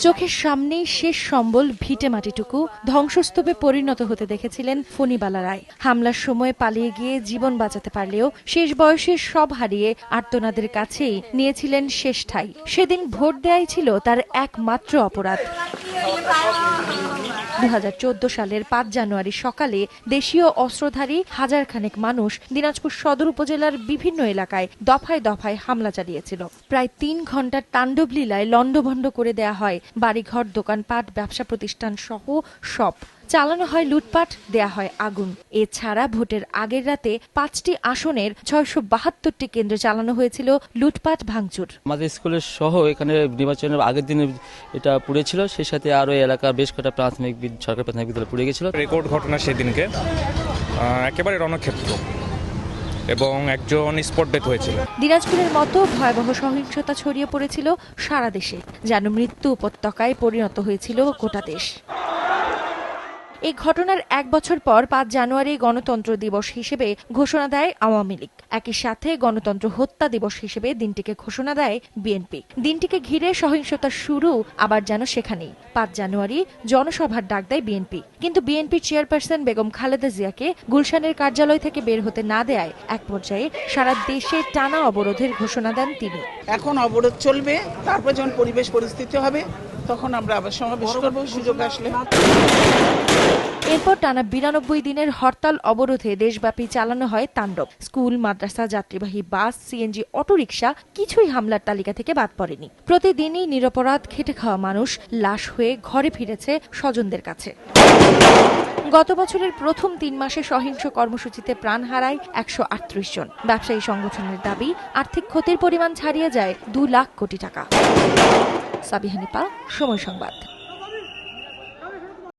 চোখের সামনেই শেষ সম্বল ভিটে মাটিটুকু ধ্বংসস্তূপে পরিণত হতে দেখেছিলেন ফণিবালা রায়। হামলার সময় পালিয়ে গিয়ে জীবন বাঁচাতে পারলেও শেষ বয়সে সব হারিয়ে আর্তনাদের কাছেই নিয়েছিলেন শেষ ঠাই। সেদিন ভোট দেয়াই ছিল তার একমাত্র অপরাধ। দু হাজার চোদ্দ সালের পাঁচ জানুয়ারি সকালে দেশীয় অস্ত্রধারী হাজার খানেক মানুষ দিনাজপুর সদর উপজেলার বিভিন্ন এলাকায় দফায় দফায় হামলা চালিয়েছিল। প্রায় তিন ঘণ্টার তাণ্ডব লীলায় লণ্ডভণ্ড করে দেয়া হয় বাড়িঘর, দোকানপাট, ব্যবসা প্রতিষ্ঠান সহ সব। চালানো হয় লুটপাট দেয়া হয় আগুন। এছাড়া ভোটের আগের রাতে পাঁচটি আসনের ছয়শো বাহাত্তরটি কেন্দ্রে চালানো হয়েছিল লুটপাট ভাঙচুর। আমাদের স্কুলের সহ এখানে নির্বাচনের আগের দিনে এটা পুড়েছিল সেই সাথে আরও এলাকা বেশ কটা প্রাথমিক সরকারি প্রাথমিক বিদ্যালয় পুড়ে গেছিল। রেকর্ড ঘটনা সেদিনকে একেবারে রণক্ষেত্র এবং একজন স্পট ডেথ হয়েছিল। দিনাজপুরের মতো ভয়াবহ সহিংসতা ছড়িয়ে পড়েছিল সারা দেশে যেন মৃত্যু উপত্যকায় পরিণত হয়েছিল গোটা দেশ। এই ঘটনার এক বছর পর পাঁচ জানুয়ারি গণতন্ত্র দিবস হিসেবে ঘোষণা দেয় আওয়ামী লীগ। একই সাথে গণতন্ত্র হত্যা দিবস হিসেবে দিনটিকে ঘোষণা দেয় বিএনপি। দিনটিকে ঘিরে সহিংসতা শুরু আবার যেন সেখানেই। পাঁচ জানুয়ারি জনসভার ডাক দেয় বিএনপি। কিন্তু বিএনপির চেয়ারপারসন বেগম খালেদা জিয়াকে গুলশানের কার্যালয় থেকে বের হতে না দেয় এক পর্যায়ে সারা দেশে টানা অবরোধের ঘোষণা দেন তিনি। এখন অবরোধ চলবে, তারপর যখন পরিবেশ পরিস্থিতি হবে তখন আমরা আবার সমাবেশ করব, সুযোগ আসলে। এরপর টানা বিরানব্বই দিনের হরতাল অবরোধে দেশব্যাপী চালানো হয় তাণ্ডব। স্কুল, মাদ্রাসা, যাত্রীবাহী বাস, সিএনজি, অটোরিকশা, কিছুই হামলার তালিকা থেকে বাদ পড়েনি। প্রতিদিনই নিরপরাধ, খেটে খাওয়া মানুষ লাশ হয়ে ঘরে ফিরেছে স্বজনদের কাছে। গত বছরের প্রথম তিন মাসে সহিংস কর্মসূচিতে প্রাণ হারায় একশো আটত্রিশ জন। ব্যবসায়ী সংগঠনের দাবি, আর্থিক ক্ষতির পরিমাণ ছাড়িয়ে যায় দু লাখ কোটি টাকা। সাবিহানিপা সময় সংবাদ।